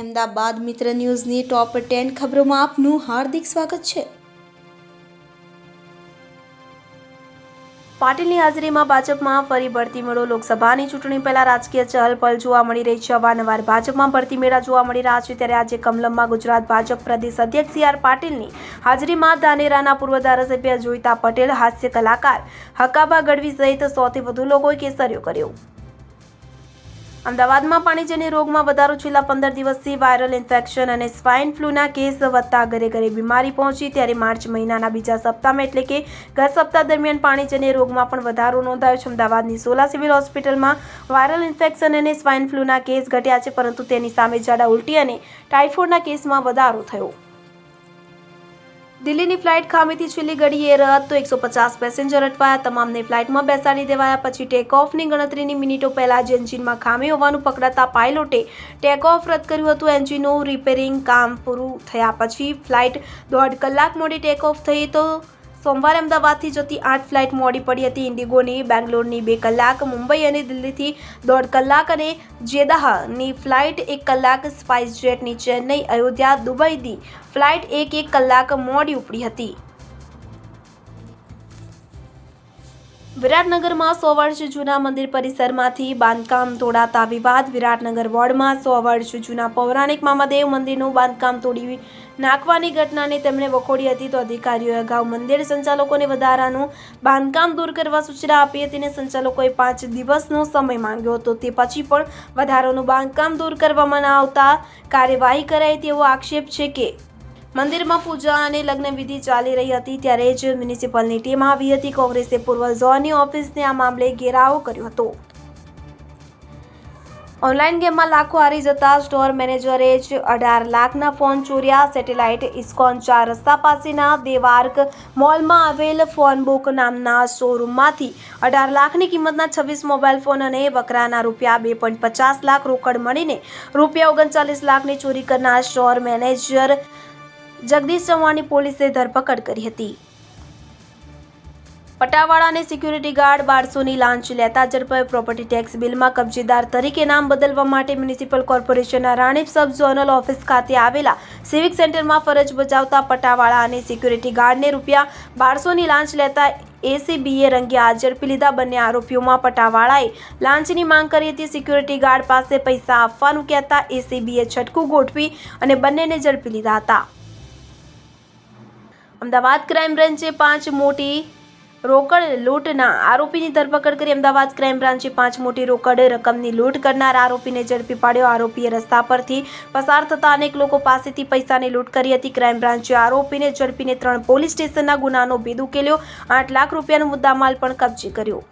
અમદાવાદ મિત્ર ન્યૂઝની top ten ખબરોમાં આપનું હાર્દિક સ્વાગત છે. પાટીલની હાજરીમાં ભાજપમાં ફરી ભરતી મેળો, લોકસભાની ચૂંટણી પહેલા રાજકીય ચહલપહલ જોવા મળી રહી છે. અવારનવાર ભાજપમાં ભરતી મેળા જોવા મળી રહ્યા છે. ત્યારે આજે કમલમમાં ગુજરાત ભાજપ પ્રદેશ અધ્યક્ષ સી આર પાટીલની હાજરીમાં ધાનેરાના પૂર્વ ધારાસભ્ય જોઈતા પટેલ, હાસ્ય કલાકાર હકાબા ગઢવી સહિત સોથી વધુ લોકોએ કેસર્યો કર્યો. અમદાવાદમાં પાણીજન્ય રોગમાં વધારો છેલ્લા પંદર દિવસથી વાયરલ ઇન્ફેક્શન અને સ્વાઇન ફ્લૂના કેસ વધતા ઘરે ઘરે બીમારી પહોંચી ત્યારે માર્ચ મહિનાના બીજા સપ્તાહમાં એટલે કે ગત સપ્તાહ દરમિયાન પાણીજન્ય રોગમાં પણ વધારો નોંધાયો છે. અમદાવાદની સોલા સિવિલ હોસ્પિટલમાં વાયરલ ઇન્ફેક્શન અને સ્વાઇન ફ્લૂના કેસ ઘટ્યા છે, પરંતુ તેની સામે ઝાડા ઉલટી અને ટાઇફોઇડના કેસમાં વધારો થયો. દિલ્હીની ફ્લાઇટ ખામીથી છેલ્લી ઘડીએ રદ, તો એકસો પચાસ પેસેન્જર અટવાયા. તમામને ફ્લાઇટમાં બેસાડી દેવાયા પછી ટેક ઓફની ગણતરીની મિનિટો પહેલાં જ એન્જિનમાં ખામી હોવાનું પકડાતા પાયલોટે ટેક ઓફ રદ કર્યું હતું. એન્જિનનું રિપેરિંગ કામ પૂરું થયા પછી ફ્લાઇટ દોઢ કલાક મોડી ટેક ઓફ થઈ તો સોમવારે અમદાવાદથી જતી આઠ ફ્લાઇટ મોડી પડી હતી. ઇન્ડિગોની બેંગ્લોરની બે કલાક, મુંબઈ અને દિલ્હીથી દોઢ કલાક અને જેદાહની ફ્લાઇટ એક કલાક સ્પાઇસ જેટની ચેન્નઈ, અયોધ્યા, દુબઈથી ફ્લાઇટ એક એક કલાક મોડી ઉપડી હતી. વિરાટનગરમાં સો વર્ષ જૂના મંદિર પરિસરમાંથી બાંધકામ તોડાતા વિવાદ. વિરાટનગર વોર્ડમાં સો વર્ષ જૂના પૌરાણિક મામાદેવ મંદિરનું બાંધકામ તોડી નાખવાની ઘટનાને તેમણે વખોડી હતી તો અધિકારીઓએ અગાઉ મંદિર સંચાલકોને વધારાનું બાંધકામ દૂર કરવા સૂચના આપી હતી અને સંચાલકોએ પાંચ દિવસનો સમય માંગ્યો હતો. તે પછી પણ વધારાનું બાંધકામ દૂર કરવામાં ન આવતા કાર્યવાહી કરાઈ તેવો આક્ષેપ છે કે મંદિરમાં પૂજા અને લગ્ન વિધિ ચાલી રહી હતી ત્યારે જ મ્યુનિસિપલની ટીમ આવી હતી. કોંગ્રેસે પૂર્વ ઝોનની ઓફિસને આ મામલે ઘેરાવો કર્યો હતો. ઓનલાઈન ગેમમાં લાખો હારી જતા સ્ટોર મેનેજરે જ અઢાર લાખના ફોન ચોર્યા. સેટેલાઇટ ઇસ્કોન ચાર રસ્તા પાસેના દેવાર્ક મોલમાં આવેલ ફોન બુક નામના શોરૂમમાંથી અઢાર લાખની કિંમતના છવ્વીસ મોબાઈલ ફોન અને વકરાના રૂપિયા બે પોઈન્ટ પચાસ લાખ રોકડ મળીને રૂપિયા ઓગણચાલીસ લાખની ચોરી કરનાર સ્ટોર મેનેજર જગદીશ ચૌહાણની પોલીસે ધરપકડ કરી હતી. પટાવાળા અને સિક્યુરિટી ગાર્ડ બારસોની લાંચ લેતા ઝડપાયો પ્રોપર્ટી ટેક્સ બિલમાં કબજેદાર તરીકે નામ બદલવા માટે મ્યુનિસિપલ કોર્પોરેશનના રાણીપ સબ ઝોનલ ઓફિસ ખાતે આવેલા સિવિક સેન્ટરમાં ફરજ બજાવતા પટાવાળા અને સિક્યુરિટી ગાર્ડને રૂપિયા બારસોની લાંચ લેતા એસીબીએ રંગે હાથ ઝડપી લીધા. બંને આરોપીઓમાં પટાવાળાએ લાંચની માંગ કરી હતી. સિક્યુરિટી ગાર્ડ પાસે પૈસા આપવાનું કહેતા એસીબીએ છટકું ગોઠવી અને બંનેને ઝડપી લીધા હતા. અમદાવાદ ક્રાઇમ બ્રાન્ચે પાંચ મોટી રોકડ લૂંટના આરોપીની ધરપકડ કરી અમદાવાદ ક્રાઇમ બ્રાન્ચે પાંચ મોટી રોકડ રકમની લૂંટ કરનાર આરોપીને ઝડપી પાડ્યો. આરોપીએ રસ્તા પરથી પસાર થતા અનેક લોકો પાસેથી પૈસાની લૂંટ કરી હતી. ક્રાઇમ બ્રાન્ચે આરોપીને ઝડપીને ત્રણ પોલીસ સ્ટેશનના ગુનાનો ભેદ ઉકેલ્યો. આઠ લાખ રૂપિયાનો મુદ્દામાલ પણ કબજે કર્યો.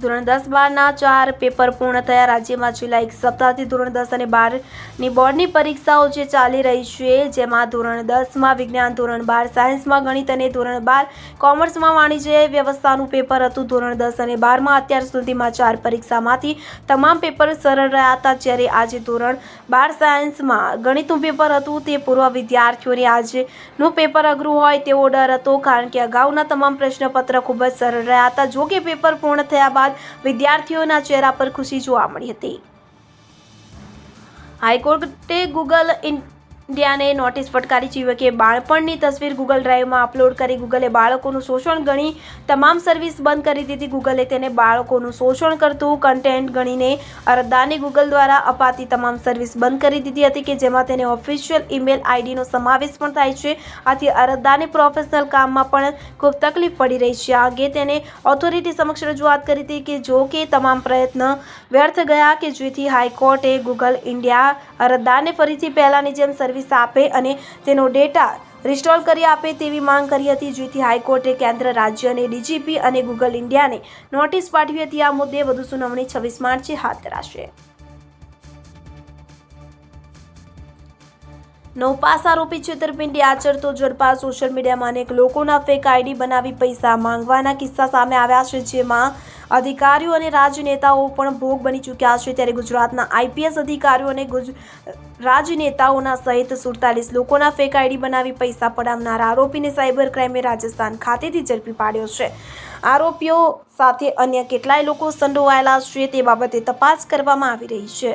ધોરણ દસ બારના ચાર પેપર પૂર્ણ થયા. રાજ્યમાં છેલ્લા એક સપ્તાહથી ધોરણ દસ અને બારની બોર્ડની પરીક્ષાઓ જે ચાલી રહી છે, જેમાં ધોરણ દસમાં વિજ્ઞાન, ધોરણ બાર સાયન્સમાં ગણિત અને ધોરણ બાર કોમર્સમાં વાણિજ્ય વ્યવસ્થાનું પેપર હતું. ધોરણ દસ અને બારમાં અત્યાર સુધીમાં ચાર પરીક્ષામાંથી તમામ પેપર સરળ રહ્યા હતા. જ્યારે આજે ધોરણ બાર સાયન્સમાં ગણિતનું પેપર હતું, તે પૂર્વ વિદ્યાર્થીઓને આજનું પેપર અઘરું હોય તેવો ડર હતો, કારણ કે અગાઉના તમામ પ્રશ્નપત્ર ખૂબ જ સરળ રહ્યા હતા. જો કે પેપર પૂર્ણ થયા બાદ વિદ્યાર્થીઓના ચહેરા પર ખુશી જોવા મળી હતી. હાઈકોર્ટે ગૂગલ ઇન્ડિયાને નોટિસ ફટકારી છે યુવકે બાળપણની તસવીર ગૂગલ ડ્રાઈવમાં અપલોડ કરી. ગૂગલે બાળકોનું શોષણ ગણી તમામ સર્વિસ બંધ કરી દીધી. ગૂગલે તેને બાળકોનું શોષણ કરતું કન્ટેન્ટ ગણીને અરદાને ગૂગલ દ્વારા અપાતી તમામ સર્વિસ બંધ કરી દીધી હતી કે જેમાં તેને ઓફિશિયલ ઈમેલ આઈડીનો સમાવેશ પણ થાય છે. આથી અરજદારને પ્રોફેશનલ કામમાં પણ ખૂબ તકલીફ પડી રહી છે. આ અંગે તેને ઓથોરિટી સમક્ષ રજૂઆત કરી હતી કે જો કે તમામ પ્રયત્ન વ્યર્થ ગયા કે જેથી હાઈકોર્ટે ગૂગલ ઇન્ડિયા અરજદારને ફરીથી પહેલાંની જેમ સર્વિસ આપે અને તેનો ડેટા રિસ્ટોર કરી આપે તેવી માંગ કરી હતી, જેથી હાઈકોર્ટે કેન્દ્ર રાજ્ય અને ડીજીપી અને ગૂગલ ઇન્ડિયાને નોટિસ પાઠવી હતી. આ મુદ્દે વધુ સુનાવણી છવ્વીસ માર્ચે હાથ ધરાશે. નવપાસ આરોપી છેતરપિંડી આચરતો ઝડપા સોશિયલ મીડિયામાં અનેક લોકોના ફેક આઈડી બનાવી પૈસા માંગવાના કિસ્સા સામે આવ્યા છે, જેમાં અધિકારીઓ અને રાજનેતાઓ પણ ભોગ બની ચૂક્યા છે. ત્યારે ગુજરાતના આઈપીએસ અધિકારીઓ અને રાજનેતાઓના સહિત સુડતાલીસ લોકોના ફેક આઈડી બનાવી પૈસા પડાવનાર આરોપીને સાયબર ક્રાઇમે રાજસ્થાન ખાતેથી ઝડપી પાડ્યો છે. આરોપીઓ સાથે અન્ય કેટલાય લોકો સંડોવાયેલા છે, તે બાબતે તપાસ કરવામાં આવી રહી છે.